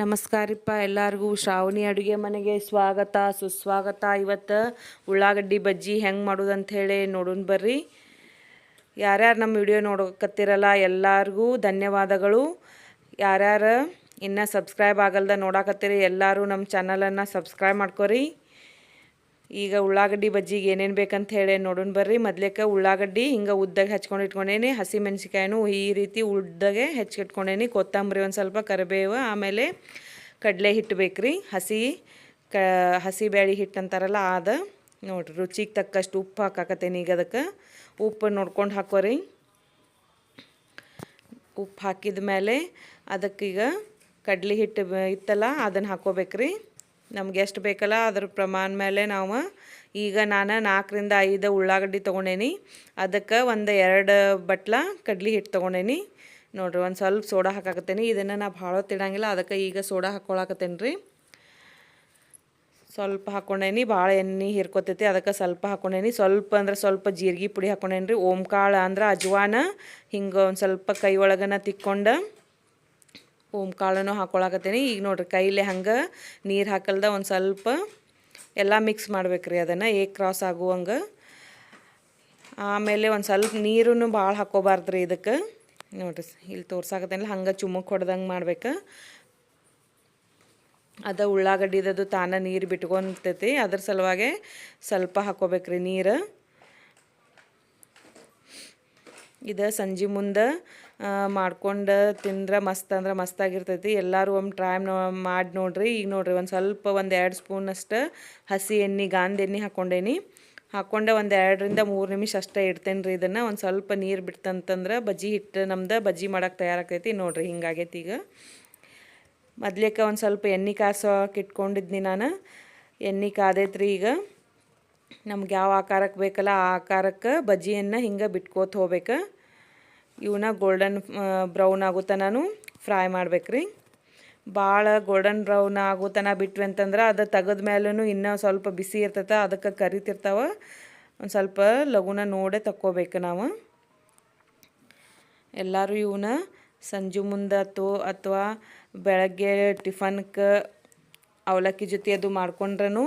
ನಮಸ್ಕಾರಪ್ಪ ಎಲ್ಲರಿಗೂ. ಶ್ರಾವಣಿ ಅಡುಗೆ ಮನೆಗೆ ಸ್ವಾಗತ, ಸುಸ್ವಾಗತ. ಇವತ್ತು ಉಳ್ಳಾಗಡ್ಡಿ ಬಜ್ಜಿ ಹೆಂಗೆ ಮಾಡೋದು ಹೇಳಿ ನೋಡೋಣ ಬರ್ರಿ. ಯಾರ್ಯಾರು ನಮ್ಮ ವಿಡಿಯೋ ನೋಡಕತ್ತಿರಲ್ಲ ಎಲ್ಲರಿಗೂ ಧನ್ಯವಾದಗಳು. ಯಾರ್ಯಾರು ಇನ್ನೂ ಸಬ್ಸ್ಕ್ರೈಬ್ ಆಗಲ್ದ ನೋಡಕತ್ತೀರಿ ಎಲ್ಲರೂ ನಮ್ಮ ಚಾನಲನ್ನು ಸಬ್ಸ್ಕ್ರೈಬ್ ಮಾಡ್ಕೊರಿ. ಈಗ ಉಳ್ಳಾಗಡ್ಡಿ ಬಜ್ಜಿಗೆ ಏನೇನು ಬೇಕಂತ ಹೇಳಿ ನೋಡೋಣ ಬರ್ರಿ. ಮೊದ್ಲೇಕ ಉಳ್ಳಾಗಡ್ಡಿ ಹಿಂಗೆ ಉದ್ದಾಗ ಹಚ್ಕೊಂಡು ಇಟ್ಕೊಂಡೇನಿ. ಹಸಿ ಮೆಣಸಿಕಾಯಿನೂ ಈ ರೀತಿ ಉದ್ದಾಗೆ ಹೆಚ್ಚಿಟ್ಕೊಂಡೇನಿ ಕೊತ್ತಂಬರಿ ಒಂದು ಸ್ವಲ್ಪ ಕರಿಬೇವು, ಆಮೇಲೆ ಕಡಲೆ ಹಿಟ್ಟು ಬೇಕ್ರಿ. ಹಸಿ ಕ, ಹಸಿ ಬ್ಯಾಳಿ ಹಿಟ್ಟು ಅಂತಾರಲ್ಲ ಅದು ನೋಡಿರಿ, ರುಚಿಗೆ ತಕ್ಕಷ್ಟು ಉಪ್ಪು ಹಾಕಾಕತ್ತೇನಿ ಈಗ ಅದಕ್ಕೆ. ಉಪ್ಪು ನೋಡ್ಕೊಂಡು ಹಾಕೋರಿ. ಉಪ್ಪು ಹಾಕಿದ ಮೇಲೆ ಅದಕ್ಕೀಗ ಕಡ್ಲೆ ಹಿಟ್ಟು ಇತ್ತಲ್ಲ ಅದನ್ನು ಹಾಕೋಬೇಕ್ರಿ. ನಮ್ಗೆ ಎಷ್ಟು ಬೇಕಲ್ಲ ಅದ್ರ ಪ್ರಮಾಣ ಮೇಲೆ ನಾವು ಈಗ ನಾನು ನಾಲ್ಕರಿಂದ ಐದು ಉಳ್ಳಾಗಡ್ಡಿ ತೊಗೊಂಡೇನಿ. ಅದಕ್ಕೆ ಒಂದು ಎರಡು ಬಟ್ಲ ಕಡ್ಲಿ ಹಿಟ್ಟು ತೊಗೊಂಡೇನಿ. ನೋಡಿರಿ ಒಂದು ಸ್ವಲ್ಪ ಸೋಡಾ ಹಾಕಾಕತ್ತೇನಿ. ಇದನ್ನು ನಾ ಭಾಳ ತಿಡಂಗಿಲ್ಲ ಅದಕ್ಕೆ ಈಗ ಸೋಡಾ ಹಾಕ್ಕೊಳಕತ್ತೇನೆ ರೀ ಸ್ವಲ್ಪ ಹಾಕ್ಕೊಂಡೇನಿ ಭಾಳ ಎಣ್ಣೆ ಹೀರ್ಕೊತೈತಿ. ಅದಕ್ಕೆ ಸ್ವಲ್ಪ ಹಾಕ್ಕೊಂಡೇನಿ ಸ್ವಲ್ಪ ಅಂದ್ರೆ ಸ್ವಲ್ಪ ಜೀರಿಗೆ ಪುಡಿ ಹಾಕ್ಕೊಂಡೇನಿ ರೀ ಓಂಕಾಳು ಅಂದ್ರೆ ಅಜ್ವಾನ. ಹಿಂಗೆ ಒಂದು ಸ್ವಲ್ಪ ಕೈ ಒಳಗನ ತಿಕ್ಕೊಂಡು ಓಮ್ ಕಾಳನ್ನು ಹಾಕೊಳಕತ್ತೀನಿ. ಈಗ ನೋಡ್ರಿ ಕೈಲಿ ಹಂಗೆ ನೀರು ಹಾಕಲ್ದ ಒಂದು ಸ್ವಲ್ಪ ಎಲ್ಲ ಮಿಕ್ಸ್ ಮಾಡ್ಬೇಕ್ರಿ ಅದನ್ನು ಏಕ್ ಕ್ರಾಸ್ ಆಗುವಂಗೆ. ಆಮೇಲೆ ಒಂದು ಸ್ವಲ್ಪ ನೀರನ್ನು ಭಾಳ ಹಾಕೋಬಾರ್ದು ರೀ ಇದಕ್ಕೆ. ನೋಡ್ರಿ ಇಲ್ಲಿ ತೋರ್ಸಾಕತ್ತೇನಿಲ್ಲ, ಹಂಗೆ ಚುಮ್ಮಕ್ಕೆ ಹೊಡೆದಂಗೆ ಮಾಡ್ಬೇಕು. ಅದ ಉಳ್ಳಾಗಡ್ಡಿದದು ತಾನ ನೀರು ಬಿಟ್ಕೊಂತೈತಿ. ಅದ್ರ ಸಲುವಾಗಿ ಸ್ವಲ್ಪ ಹಾಕೋಬೇಕ್ರಿ ನೀರು. ಇದು ಸಂಜೆ ಮುಂದೆ ಮಾಡ್ಕೊಂಡು ತಿಂದ್ರೆ ಮಸ್ತ್ ಅಂದ್ರೆ ಮಸ್ತಾಗಿರ್ತೈತಿ ಎಲ್ಲರೂ ಒಮ್ಮೆ ಟ್ರೈ ಮಾಡಿ ನೋಡ್ರಿ. ಈಗ ನೋಡ್ರಿ ಒಂದು ಸ್ವಲ್ಪ ಒಂದು ಎರಡು ಸ್ಪೂನಷ್ಟು ಹಸಿ ಎಣ್ಣೆ, ಗಾಂಧಿ ಎಣ್ಣೆ ಹಾಕ್ಕೊಂಡೇನಿ ಹಾಕ್ಕೊಂಡೆ ಒಂದು ಎರಡರಿಂದ ಮೂರು ನಿಮಿಷ ಅಷ್ಟೇ ಇಡ್ತೇನೆ ರೀ ಇದನ್ನು. ಒಂದು ಸ್ವಲ್ಪ ನೀರು ಬಿಡ್ತಂತಂದ್ರೆ ಬಜ್ಜಿ ಹಿಟ್ಟು ನಮ್ದು ಬಜ್ಜಿ ಮಾಡೋಕೆ ತಯಾರಾಗ್ತೈತಿ. ನೋಡ್ರಿ ಹಿಂಗಾಗೈತಿ ಈಗ. ಮೊದ್ಲೇಕ ಒಂದು ಸ್ವಲ್ಪ ಎಣ್ಣೆ ಕಾಸೋಕೆ ಇಟ್ಕೊಂಡಿದ್ನಿ ನಾನು. ಎಣ್ಣೆ ಕಾದೈತ್ರಿ ಈಗ. ನಮ್ಗೆ ಯಾವ ಆಕಾರಕ್ಕೆ ಬೇಕಲ್ಲ ಆ ಆಕಾರಕ್ಕೆ ಬಜ್ಜಿಯನ್ನು ಹಿಂಗೆ ಬಿಟ್ಕೋತ ಹೋಗ್ಬೇಕು ಇವನ್ನ ಗೋಲ್ಡನ್ ಬ್ರೌನ್ ಆಗೋ ನಾನು? ಫ್ರೈ ಮಾಡ್ಬೇಕ್ರಿ. ಭಾಳ ಗೋಲ್ಡನ್ ಬ್ರೌನ್ ಆಗೋ ತನ ಬಿಟ್ವಿ ಅಂತಂದ್ರೆ ಅದು ತೆಗೆದ ಮೇಲೂ ಇನ್ನೂ ಸ್ವಲ್ಪ ಬಿಸಿ ಇರ್ತೈತೆ, ಅದಕ್ಕೆ ಕರಿತಿರ್ತಾವ. ಒಂದು ಸ್ವಲ್ಪ ಲಘುನ ನೋಡೇ ತಕ್ಕೋಬೇಕು ನಾವು. ಎಲ್ಲರೂ ಇವನ್ನ ಸಂಜೆ ಮುಂದೆ ಅಥವಾ ಅಥವಾ ಬೆಳಗ್ಗೆ ಟಿಫನ್ಗೆ ಅವಲಕ್ಕಿ ಜೊತೆ ಅದು ಮಾಡ್ಕೊಂಡ್ರೂ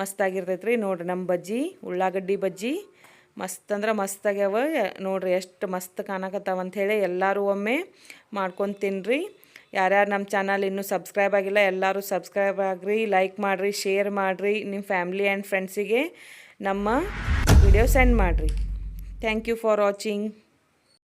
ಮಸ್ತಾಗಿರ್ತೈತೆ ರೀ ನೋಡ್ರಿ ನಮ್ಮ ಬಜ್ಜಿ, ಉಳ್ಳಾಗಡ್ಡಿ ಬಜ್ಜಿ. ಮಸ್ತ್ ಅಂದ್ರೆ ಮಸ್ತ್ ಆಗ್ಯಾವ. ನೋಡ್ರಿ ಎಷ್ಟು ಮಸ್ತ್ ಕಾಣಕತ್ತಾವ ಹೇಳಿ ಎಲ್ಲರೂ ಒಮ್ಮೆ ಮಾಡ್ಕೊಂಡು ತಿನ್ನಿರಿ ಯಾರ್ಯಾರು ನಮ್ಮ ಚಾನಲ್ ಇನ್ನೂ ಸಬ್ಸ್ಕ್ರೈಬ್ ಆಗಿಲ್ಲ ಎಲ್ಲರೂ ಸಬ್ಸ್ಕ್ರೈಬ್ ಆಗಿರಿ ಲೈಕ್ ಮಾಡಿರಿ ಶೇರ್ ಮಾಡಿರಿ ನಿಮ್ಮ ಫ್ಯಾಮ್ಲಿ ಆ್ಯಂಡ್ ಫ್ರೆಂಡ್ಸಿಗೆ ನಮ್ಮ ವಿಡಿಯೋ ಸೆಂಡ್ ಮಾಡಿರಿ. Thank you for watching